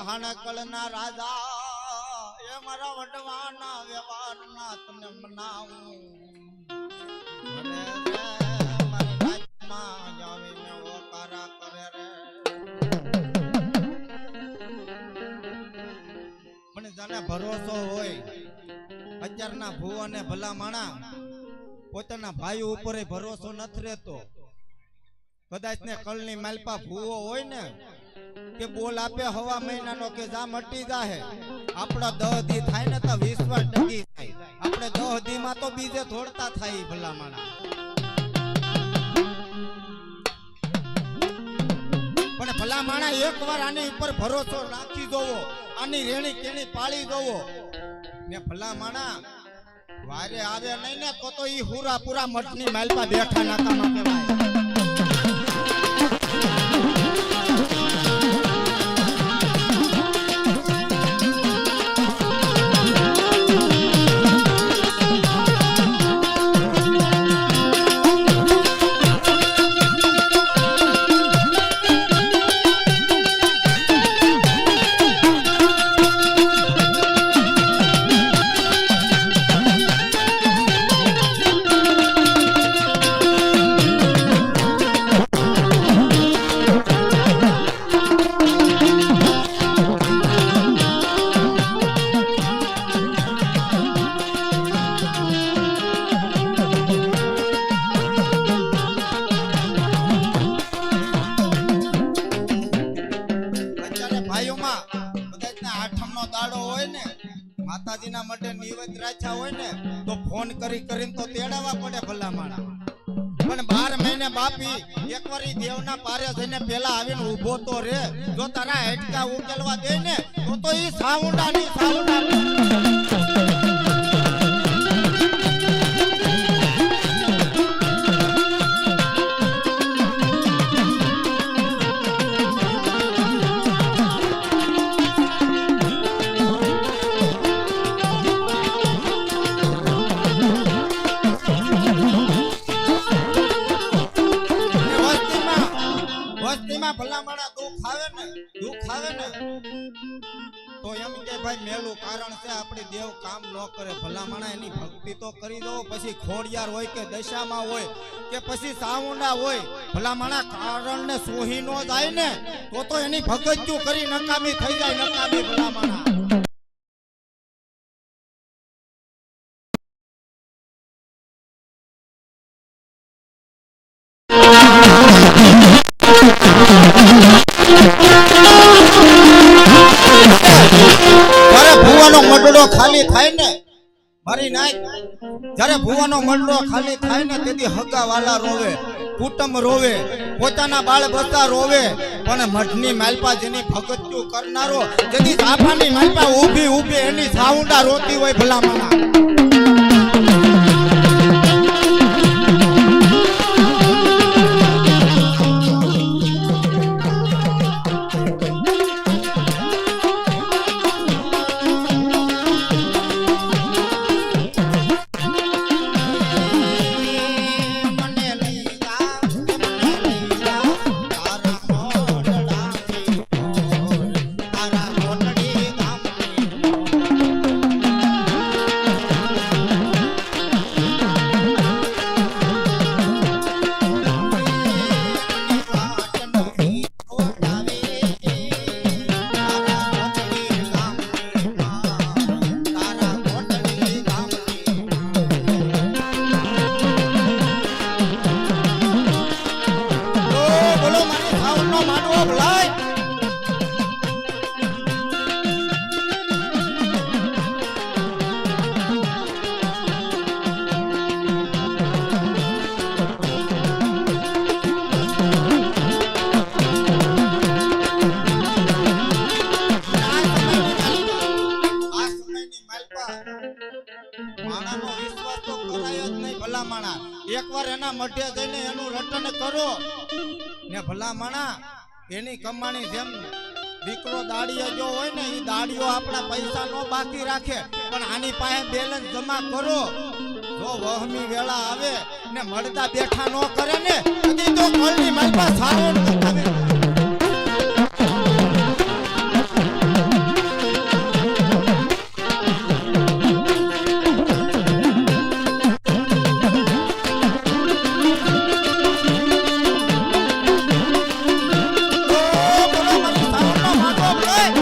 સોહાણા કળના રાજા, એ મારા વટવાના વ્યવહારના તને મનાવું. મને જાણે ભરોસો હોય, અત્યારના ભુવાને ભલા માણા પોતાના ભાઈ ઉપર ભરોસો નથી રહેતો. કદાચ ને કળની માલપા ભૂવો હોય ને કે બોલ આપે હવા મહિનાનો કે જા મટી જાહે. આપણા દહ થાય ને તો વિશ્વ ટકી થાય આપણે દહમાં તો બીજે થોડતા થાય ભલા પણ ભલા માણા એકવાર આની ઉપર ભરોસો રાખી જોવો. આની રેણી કેણી પાળી જોવો. ને ભલા માણા, વારે આવે નહીં ને તો તો ઈ હુરા પૂરા મઠની માલપા બેઠા નાકામાં કહેવાય. ફોન કરી કરીને તો તેડાવવા પડે ભલા માણા પણ બાર મહિને બાપી, એક વાર દેવના પારે જઈને પેલા આવીને ઊભો તો રે. જો તારા હેટકા ઉકેલવા દે ને, તો તો ઈ સાઉન્ડા ની સાઉન્ડા ભલામણા દુઃખ આવે ને, દુઃખ આવે ને, તો એમ કે ભાઈ મેલું કારણ છે આપણી દેવ કામ ન કરે. ભલામણા એની ભક્તિ તો કરી દો, પછી ખોડિયાર હોય કે દશામાં હોય કે પછી સાઉન્ડા હોય, ભલામણા કારણ ને સોહી નો જાય ને, તો તો એની ભગત્યું કરી નકામી થઈ જાય, નકામી ભલામણા. મંડળો ખાલી થાય ને, મારી નાય, જ્યારે ભુવાનો મંડળો ખાલી થાય ને, તેથી હગા વાલા રોવે, કુટુંબ રોવે, પોતાના બાળ બચ્ચા રોવે, પણ મઠની માલપા જેની ભગત્યું કરનારો જેની સાફાની માલપા ઊભી ઊભી એની સાઉન્ડા રોતી હોય ભલામણા. ભલાય ભલા માણા એકવાર એના મઢે જઈને એનું રટન કરો. ને ભલા માણા એની કમાણી જેમ દીકરો દાડીઓ જો હોય ને એ દાડીઓ આપણા પૈસા નો બાકી રાખે. પણ આની પાસે બેલેન્સ જમા કરો. જો વહમી વેળા આવે ને મળતા બેઠા નો કરે ને